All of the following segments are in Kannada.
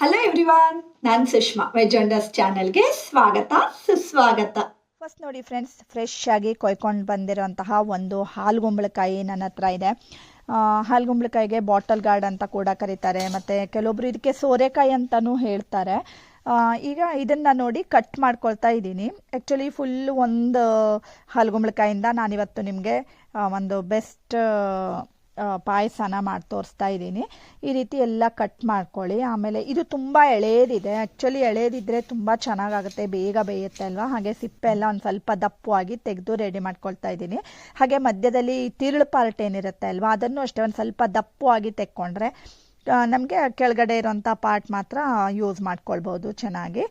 ಹಲೋ ಎವ್ರಿವಾನ್ ನಾನು ಸುಷ್ಮಾ ವೆಜ್ ಚಾನೆಲ್ಗೆ ಸ್ವಾಗತ, ಸುಸ್ವಾಗತ. ಫಸ್ಟ್ ನೋಡಿ ಫ್ರೆಂಡ್ಸ್ ಫ್ರೆಶ್ ಆಗಿ ಕೊಯ್ಕೊಂಡು ಬಂದಿರೋಂತಹ ಒಂದು ಹಾಲುಗುಂಬಳಕಾಯಿ ನನ್ನ ಹತ್ರ ಇದೆ. ಹಾಲ್ಗುಂಬಳಕಾಯಿಗೆ ಬಾಟಲ್ ಗಾರ್ಡ್ ಅಂತ ಕೂಡ ಕರೀತಾರೆ. ಮತ್ತು ಕೆಲವೊಬ್ರು ಇದಕ್ಕೆ ಸೋರೆಕಾಯಿ ಅಂತಲೂ ಹೇಳ್ತಾರೆ. ಈಗ ಇದನ್ನು ನೋಡಿ ಕಟ್ ಮಾಡ್ಕೊಳ್ತಾ ಇದ್ದೀನಿ. ಆ್ಯಕ್ಚುಲಿ ಫುಲ್ ಒಂದು ಹಾಲುಗುಂಬಳಕಾಯಿಂದ ನಾನಿವತ್ತು ನಿಮಗೆ ಒಂದು ಬೆಸ್ಟ್ ಪಾಯಸನ ಮಾಡಿ ತೋರಿಸ್ತಾ ಇದ್ದೀನಿ. ಈ ರೀತಿ ಎಲ್ಲ ಕಟ್ ಮಾಡ್ಕೊಳ್ಳಿ. ಆಮೇಲೆ ಇದು ತುಂಬ ಎಳೆಯದಿದೆ. ಆ್ಯಕ್ಚುಲಿ ಎಳೆಯದಿದ್ದರೆ ತುಂಬ ಚೆನ್ನಾಗಾಗುತ್ತೆ. ಬೇಗ ಬೇಯುತ್ತೆ ಅಲ್ವಾ? ಹಾಗೆ ಸಿಪ್ಪೆ ಎಲ್ಲ ಒಂದು ಸ್ವಲ್ಪ ದಪ್ಪವಾಗಿ ತೆಗೆದು ರೆಡಿ ಮಾಡ್ಕೊಳ್ತಾ ಇದ್ದೀನಿ. ಹಾಗೆ ಮಧ್ಯದಲ್ಲಿ ತಿರುಳು ಪಾರ್ಟ್ ಏನಿರುತ್ತೆ ಅಲ್ವಾ? ಅದನ್ನು ಅಷ್ಟೇ ಒಂದು ಸ್ವಲ್ಪ ದಪ್ಪವಾಗಿ ತೆಕ್ಕೊಂಡ್ರೆ ನಮಗೆ ಕೆಳಗಡೆ ಇರೋಂಥ ಪಾರ್ಟ್ ಮಾತ್ರ ಯೂಸ್ ಮಾಡ್ಕೊಳ್ಬೋದು ಚೆನ್ನಾಗಿ.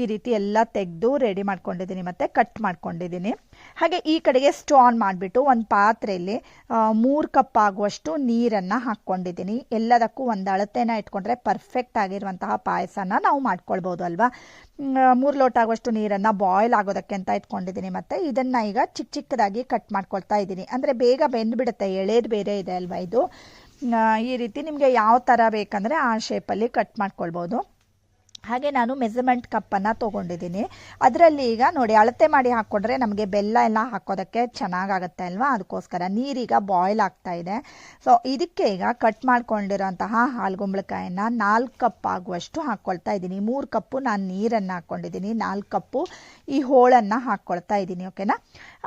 ಈ ರೀತಿ ಎಲ್ಲ ತೆಗೆದು ರೆಡಿ ಮಾಡ್ಕೊಂಡಿದ್ದೀನಿ ಮತ್ತು ಕಟ್ ಮಾಡ್ಕೊಂಡಿದ್ದೀನಿ. ಹಾಗೆ ಈ ಕಡೆಗೆ ಸ್ಟೋ ಆನ್ ಮಾಡಿಬಿಟ್ಟು ಒಂದು ಪಾತ್ರೆಯಲ್ಲಿ ಮೂರು ಕಪ್ ಆಗುವಷ್ಟು ನೀರನ್ನು ಹಾಕ್ಕೊಂಡಿದ್ದೀನಿ. ಎಲ್ಲದಕ್ಕೂ ಒಂದು ಅಳತೆನ ಇಟ್ಕೊಂಡ್ರೆ ಪರ್ಫೆಕ್ಟ್ ಆಗಿರುವಂತಹ ಪಾಯಸನ ನಾವು ಮಾಡ್ಕೊಳ್ಬೋದು ಅಲ್ವಾ? ಮೂರು ಲೋಟ ಆಗುವಷ್ಟು ನೀರನ್ನು ಬಾಯ್ಲ್ ಆಗೋದಕ್ಕೆ ಅಂತ ಇಟ್ಕೊಂಡಿದ್ದೀನಿ ಮತ್ತು ಇದನ್ನು ಈಗ ಚಿಕ್ಕ ಚಿಕ್ಕದಾಗಿ ಕಟ್ ಮಾಡ್ಕೊಳ್ತಾ ಇದ್ದೀನಿ. ಅಂದರೆ ಬೇಗ ಬೆಂದುಬಿಡುತ್ತೆ, ಎಳೆದು ಬೇರೆ ಇದೆ ಅಲ್ವಾ ಇದು? ಈ ರೀತಿ ನಿಮಗೆ ಯಾವ ಥರ ಬೇಕಂದರೆ ಆ ಶೇಪಲ್ಲಿ ಕಟ್ ಮಾಡ್ಕೊಳ್ಬೋದು. ಹಾಗೆ ನಾನು ಮೆಸರ್ಮೆಂಟ್ ಕಪ್ಪನ್ನು ತೊಗೊಂಡಿದ್ದೀನಿ. ಅದರಲ್ಲಿ ಈಗ ನೋಡಿ ಅಳತೆ ಮಾಡಿ ಹಾಕ್ಕೊಂಡ್ರೆ ನಮಗೆ ಬೆಲ್ಲ ಎಲ್ಲ ಹಾಕೋದಕ್ಕೆ ಚೆನ್ನಾಗಾಗುತ್ತೆ ಅಲ್ವಾ? ಅದಕ್ಕೋಸ್ಕರ ನೀರೀಗ ಬಾಯ್ಲ್ ಆಗ್ತಾ ಇದೆ. ಸೊ ಇದಕ್ಕೆ ಈಗ ಕಟ್ ಮಾಡ್ಕೊಂಡಿರೋಂತಹ ಹಾಲ್ಗುಂಬಳಕಾಯನ್ನು ನಾಲ್ಕು ಕಪ್ ಆಗುವಷ್ಟು ಹಾಕ್ಕೊಳ್ತಾ ಇದ್ದೀನಿ. ಮೂರು ಕಪ್ಪು ನಾನು ನೀರನ್ನು ಹಾಕ್ಕೊಂಡಿದ್ದೀನಿ ನಾಲ್ಕು ಕಪ್ಪು ಈ ಹೋಳನ್ನು ಹಾಕ್ಕೊಳ್ತಾ ಇದ್ದೀನಿ ಓಕೆನಾ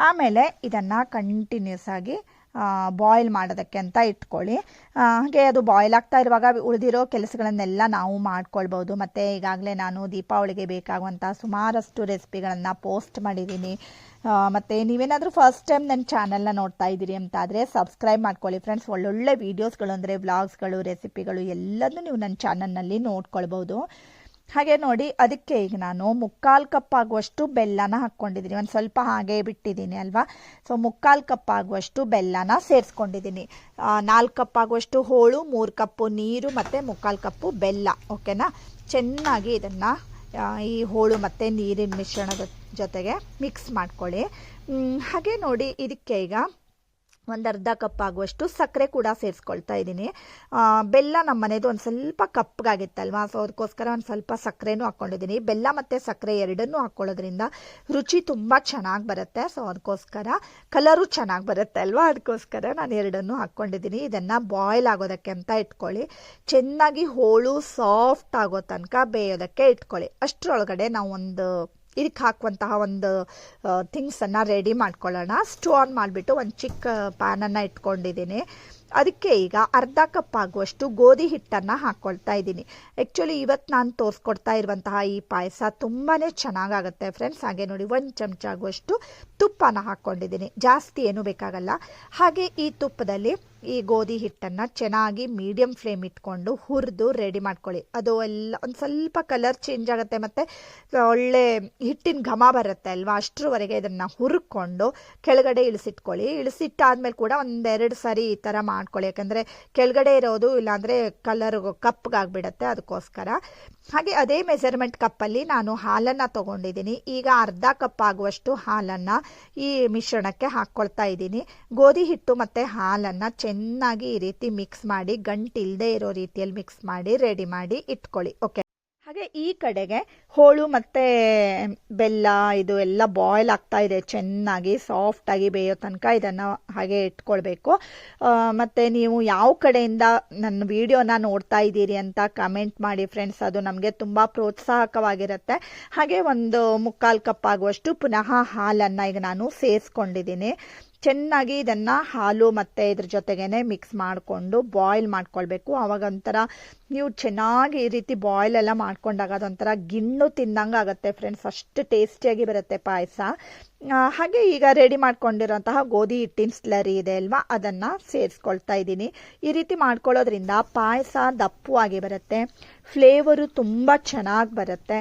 ಆಮೇಲೆ ಇದನ್ನು ಕಂಟಿನ್ಯೂಸ್ ಆಗಿ ಬಾಯ್ಲ್ ಮಾಡೋದಕ್ಕೆ ಅಂತ ಇಟ್ಕೊಳ್ಳಿ. ಹಾಗೆ ಅದು ಬಾಯ್ಲ್ ಆಗ್ತಾ ಇರುವಾಗ ಉಳಿದಿರೋ ಕೆಲಸಗಳನ್ನೆಲ್ಲ ನಾವು ಮಾಡ್ಕೊಳ್ಬೋದು. ಮತ್ತು ಈಗಾಗಲೇ ನಾನು ದೀಪಾವಳಿಗೆ ಬೇಕಾಗುವಂಥ ಸುಮಾರಷ್ಟು ರೆಸಿಪಿಗಳನ್ನು ಪೋಸ್ಟ್ ಮಾಡಿದ್ದೀನಿ. ಮತ್ತು ನೀವೇನಾದರೂ ಫಸ್ಟ್ ಟೈಮ್ ನನ್ನ ಚಾನಲ್ನ ನೋಡ್ತಾ ಇದ್ದೀರಿ ಅಂತ ಆದರೆ ಸಬ್ಸ್ಕ್ರೈಬ್ ಮಾಡ್ಕೊಳ್ಳಿ. ಫ್ರೆಂಡ್ಸ್ ಒಳ್ಳೊಳ್ಳೆ ವೀಡಿಯೋಸ್ಗಳು ಅಂದರೆ ವ್ಲಾಗ್ಸ್ಗಳು ರೆಸಿಪಿಗಳು ಎಲ್ಲದನ್ನೂ ನೀವು ನನ್ನ ಚಾನಲ್ನಲ್ಲಿ ನೋಡ್ಕೊಳ್ಬೋದು. ಹಾಗೆ ನೋಡಿ, ಅದಕ್ಕೆ ಈಗ ನಾನು ಮುಕ್ಕಾಲು ಕಪ್ ಆಗುವಷ್ಟು ಬೆಲ್ಲನ ಹಾಕ್ಕೊಂಡಿದ್ದೀನಿ. ಒಂದು ಸ್ವಲ್ಪ ಹಾಗೆ ಬಿಟ್ಟಿದ್ದೀನಿ ಅಲ್ವಾ? ಸೊ ಮುಕ್ಕಾಲು ಕಪ್ ಆಗುವಷ್ಟು ಬೆಲ್ಲನ ಸೇರಿಸ್ಕೊಂಡಿದ್ದೀನಿ. ನಾಲ್ಕು ಕಪ್ ಆಗುವಷ್ಟು ಹೋಳು, ಮೂರು ಕಪ್ಪು ನೀರು ಮತ್ತು ಮುಕ್ಕಾಲು ಕಪ್ಪು ಬೆಲ್ಲ ಓಕೆನಾ ಚೆನ್ನಾಗಿ ಇದನ್ನು ಈ ಹೋಳು ಮತ್ತು ನೀರಿನ ಮಿಶ್ರಣದ ಜೊತೆಗೆ ಮಿಕ್ಸ್ ಮಾಡ್ಕೊಳ್ಳಿ. ಹಾಗೆ ನೋಡಿ, ಇದಕ್ಕೆ ಈಗ ಒಂದು ಅರ್ಧ ಕಪ್ ಆಗುವಷ್ಟು ಸಕ್ಕರೆ ಕೂಡ ಸೇರಿಸ್ಕೊಳ್ತಾ ಇದ್ದೀನಿ. ಬೆಲ್ಲ ನಮ್ಮ ಮನೆದು ಒಂದು ಸ್ವಲ್ಪ ಕಪ್ಪಗಾಗಿತ್ತಲ್ವಾ ಸೊ ಅದಕ್ಕೋಸ್ಕರ ಒಂದು ಸ್ವಲ್ಪ ಸಕ್ಕರೆನೂ ಹಾಕ್ಕೊಂಡಿದ್ದೀನಿ. ಬೆಲ್ಲ ಮತ್ತು ಸಕ್ಕರೆ ಎರಡನ್ನೂ ಹಾಕ್ಕೊಳ್ಳೋದ್ರಿಂದ ರುಚಿ ತುಂಬ ಚೆನ್ನಾಗಿ ಬರುತ್ತೆ. ಸೊ ಅದಕ್ಕೋಸ್ಕರ ಕಲರು ಚೆನ್ನಾಗಿ ಬರುತ್ತೆ ಅಲ್ವಾ? ಅದಕ್ಕೋಸ್ಕರ ನಾನು ಎರಡನ್ನೂ ಹಾಕ್ಕೊಂಡಿದ್ದೀನಿ. ಇದನ್ನು ಬಾಯ್ಲ್ ಆಗೋದಕ್ಕೆ ಅಂತ ಇಟ್ಕೊಳ್ಳಿ. ಚೆನ್ನಾಗಿ ಹೋಳು ಸಾಫ್ಟ್ ಆಗೋ ತನಕ ಬೇಯೋದಕ್ಕೆ ಇಟ್ಕೊಳ್ಳಿ. ಅಷ್ಟರೊಳಗಡೆ ನಾವು ಒಂದು ಇದಕ್ಕೆ ಹಾಕುವಂತಹ ಒಂದು ಥಿಂಗ್ಸನ್ನು ರೆಡಿ ಮಾಡ್ಕೊಳ್ಳೋಣ. ಸ್ಟೋ ಆನ್ ಮಾಡಿಬಿಟ್ಟು ಒಂದು ಚಿಕ್ಕ ಪ್ಯಾನನ್ನು ಇಟ್ಕೊಂಡಿದ್ದೀನಿ. ಅದಕ್ಕೆ ಈಗ ಅರ್ಧ ಕಪ್ ಆಗುವಷ್ಟು ಗೋಧಿ ಹಿಟ್ಟನ್ನು ಹಾಕ್ಕೊಳ್ತಾ ಇದ್ದೀನಿ. ಆ್ಯಕ್ಚುಲಿ ಇವತ್ತು ನಾನು ತೋರಿಸ್ಕೊಡ್ತಾ ಇರುವಂತಹ ಈ ಪಾಯಸ ತುಂಬಾ ಚೆನ್ನಾಗಾಗುತ್ತೆ ಫ್ರೆಂಡ್ಸ್ ಹಾಗೆ ನೋಡಿ, ಒಂದು ಚಮಚ ಆಗುವಷ್ಟು ತುಪ್ಪನ ಹಾಕ್ಕೊಂಡಿದ್ದೀನಿ ಜಾಸ್ತಿ ಏನೂ ಬೇಕಾಗಲ್ಲ. ಹಾಗೆ ಈ ತುಪ್ಪದಲ್ಲಿ ಈ ಗೋಧಿ ಹಿಟ್ಟನ್ನು ಚೆನ್ನಾಗಿ ಮೀಡಿಯಮ್ ಫ್ಲೇಮ್ ಇಟ್ಕೊಂಡು ಹುರಿದು ರೆಡಿ ಮಾಡ್ಕೊಳ್ಳಿ. ಅದು ಎಲ್ಲ, ಒಂದು ಸ್ವಲ್ಪ ಕಲರ್ ಚೇಂಜ್ ಆಗುತ್ತೆ ಮತ್ತು ಒಳ್ಳೆ ಹಿಟ್ಟಿನ ಘಮ ಬರುತ್ತೆ ಅಲ್ವಾ? ಅಷ್ಟರವರೆಗೆ ಇದನ್ನು ಹುರ್ಕೊಂಡು ಕೆಳಗಡೆ ಇಳಿಸಿಟ್ಕೊಳ್ಳಿ. ಇಳಿಸಿಟ್ಟಾದ್ಮೇಲೆ ಕೂಡ ಒಂದೆರಡು ಸಾರಿ ಈ ಥರ ಮಾಡ್ಕೊಳ್ಳಿ. ಯಾಕಂದರೆ ಕೆಳಗಡೆ ಇರೋದು ಇಲ್ಲಾಂದರೆ ಕಲರ್ ಕಪ್ಪಗಾಗ್ಬಿಡತ್ತೆ ಅದಕ್ಕೋಸ್ಕರ. ಹಾಗೆ ಅದೇ ಮೆಜರ್ಮೆಂಟ್ ಕಪ್ಪಲ್ಲಿ ನಾನು ಹಾಲನ್ನು ತೊಗೊಂಡಿದ್ದೀನಿ. ಈಗ ಅರ್ಧ ಕಪ್ ಆಗುವಷ್ಟು ಹಾಲನ್ನು ಈ ಮಿಶ್ರಣಕ್ಕೆ ಹಾಕ್ಕೊಳ್ತಾ ಇದ್ದೀನಿ. ಗೋಧಿ ಹಿಟ್ಟು ಮತ್ತು ಹಾಲನ್ನು ಚೆನ್ನಾಗಿ ಈ ರೀತಿ ಮಿಕ್ಸ್ ಮಾಡಿ ಗಂಟಿಲ್ಲದೆ ಇರೋ ರೀತಿಯಲ್ಲಿ ಮಿಕ್ಸ್ ಮಾಡಿ ರೆಡಿ ಮಾಡಿ ಇಟ್ಕೊಳ್ಳಿ ಓಕೆ ಹಾಗೆ ಈ ಕಡೆಗೆ ಹೋಳು ಮತ್ತು ಬೆಲ್ಲ, ಇದು ಎಲ್ಲ ಬಾಯ್ಲ್ ಆಗ್ತಾ ಇದೆ, ಚೆನ್ನಾಗಿ ಸಾಫ್ಟಾಗಿ ಬೇಯೋ ತನಕ ಇದನ್ನು ಹಾಗೆ ಇಟ್ಕೊಳ್ಬೇಕು. ಮತ್ತೆ ನೀವು ಯಾವ ಕಡೆಯಿಂದ ನನ್ನ ವಿಡಿಯೋನ ನೋಡ್ತಾ ಇದ್ದೀರಿ ಅಂತ ಕಮೆಂಟ್ ಮಾಡಿ ಫ್ರೆಂಡ್ಸ್ ಅದು ನಮಗೆ ತುಂಬ ಪ್ರೋತ್ಸಾಹಕವಾಗಿರುತ್ತೆ. ಹಾಗೆ ಒಂದು ಮುಕ್ಕಾಲು ಕಪ್ ಆಗುವಷ್ಟು ಪುನಃ ಹಾಲನ್ನು ಈಗ ನಾನು ಸೇರಿಸ್ಕೊಂಡಿದ್ದೀನಿ. ಚೆನ್ನಾಗಿ ಇದನ್ನು ಹಾಲು ಮತ್ತು ಇದ್ರ ಜೊತೆಗೇನೆ ಮಿಕ್ಸ್ ಮಾಡಿಕೊಂಡು ಬಾಯ್ಲ್ ಮಾಡ್ಕೊಳ್ಬೇಕು. ಆವಾಗ ಒಂಥರ ನೀವು ಚೆನ್ನಾಗಿ ಈ ರೀತಿ ಬಾಯ್ಲ್ ಎಲ್ಲ ಮಾಡ್ಕೊಂಡಾಗ ಅದೊಂಥರ ಗಿಣ್ಣು ತಿಂದಂಗೆ ಆಗುತ್ತೆ ಫ್ರೆಂಡ್ಸ್ ಅಷ್ಟು ಟೇಸ್ಟಿಯಾಗಿ ಬರುತ್ತೆ ಪಾಯಸ. ಹಾಗೆ ಈಗ ರೆಡಿ ಮಾಡ್ಕೊಂಡಿರೋಂತಹ ಗೋಧಿ ಹಿಟ್ಟಿನ ಸ್ಲರಿ ಇದೆ ಅಲ್ವಾ? ಅದನ್ನು ಸೇರಿಸ್ಕೊಳ್ತಾ ಇದ್ದೀನಿ. ಈ ರೀತಿ ಮಾಡ್ಕೊಳ್ಳೋದ್ರಿಂದ ಪಾಯಸ ದಪ್ಪವಾಗಿ ಬರುತ್ತೆ. ಫ್ಲೇವರು ತುಂಬ ಚೆನ್ನಾಗಿ ಬರುತ್ತೆ.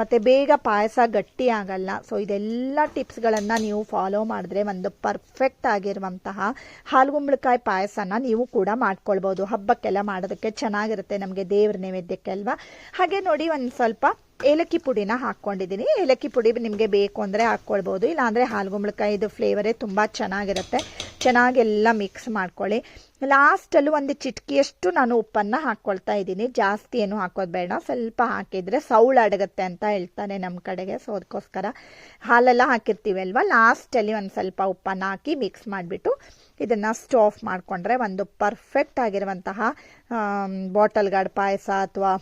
ಮತ್ತು ಬೇಗ ಪಾಯಸ ಗಟ್ಟಿ ಆಗಲ್ಲ. ಸೊ ಇದೆಲ್ಲ ಟಿಪ್ಸ್ಗಳನ್ನು ನೀವು ಫಾಲೋ ಮಾಡಿದ್ರೆ ಒಂದು ಪರ್ಫೆಕ್ಟ್ ಆಗಿರುವಂತಹ ಹಾಲುಗುಂಬಳಕಾಯಿ ಪಾಯಸನ ನೀವು ಕೂಡ ಮಾಡ್ಕೊಳ್ಬೋದು. ಹಬ್ಬಕ್ಕೆಲ್ಲ ಮಾಡೋದಕ್ಕೆ ಚೆನ್ನಾಗಿರುತ್ತೆ ನಮಗೆ ದೇವ್ರ ನೈವೇದ್ಯಕ್ಕೆ ಅಲ್ವಾ? ಹಾಗೆ ನೋಡಿ ಒಂದು ಸ್ವಲ್ಪ ಏಲಕ್ಕಿ ಪುಡಿನ ಹಾಕ್ಕೊಂಡಿದ್ದೀನಿ. ಏಲಕ್ಕಿ ಪುಡಿ ನಿಮಗೆ ಬೇಕು ಅಂದರೆ ಹಾಕ್ಕೊಳ್ಬೋದು ಇಲ್ಲಾಂದರೆ ಹಾಲುಗುಂಬಳಕಾಯಿದು ಫ್ಲೇವರೇ ತುಂಬ ಚೆನ್ನಾಗಿರುತ್ತೆ. ಚೆನ್ನಾಗೆಲ್ಲ ಮಿಕ್ಸ್ ಮಾಡ್ಕೊಳ್ಳಿ. ಲಾಸ್ಟಲ್ಲೂ ಒಂದು ಚಿಟಕಿಯಷ್ಟು ನಾನು ಉಪ್ಪನ್ನು ಹಾಕ್ಕೊಳ್ತಾ ಇದ್ದೀನಿ. ಜಾಸ್ತಿ ಏನು ಹಾಕೋದು ಬೇಡ. ಸ್ವಲ್ಪ ಹಾಕಿದರೆ ಸೌಳು ಅಡಗುತ್ತೆ ಅಂತ ಹೇಳ್ತಾನೆ ನಮ್ಮ ಕಡೆಗೆ. ಸೊ ಅದಕ್ಕೋಸ್ಕರ ಹಾಲೆಲ್ಲ ಹಾಕಿರ್ತೀವಿ ಅಲ್ವಾ? ಲಾಸ್ಟಲ್ಲಿ ಒಂದು ಸ್ವಲ್ಪ ಉಪ್ಪನ್ನು ಹಾಕಿ ಮಿಕ್ಸ್ ಮಾಡಿಬಿಟ್ಟು ಇದನ್ನು ಸ್ಟೋಫ್ ಮಾಡಿಕೊಂಡ್ರೆ ಒಂದು ಪರ್ಫೆಕ್ಟ್ ಆಗಿರುವಂತಹ ಬಾಟಲ್ ಗಾರ್ಡ್ ಪಾಯಸ ಅಥವಾ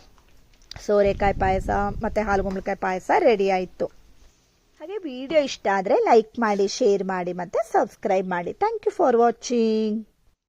ಸೋರೆಕಾಯಿ ಪಾಯಸ, ಮತ್ತು ಹಾಲುಗುಂಬಳಕಾಯಿ ಪಾಯಸ ರೆಡಿ ಆಯಿತು. ಹಾಗೆ ವಿಡಿಯೋ ಇಷ್ಟ ಆದರೆ ಲೈಕ್ ಮಾಡಿ ಶೇರ್ ಮಾಡಿ, ಮತ್ತು ಸಬ್ಸ್ಕ್ರೈಬ್ ಮಾಡಿ. Thank you for watching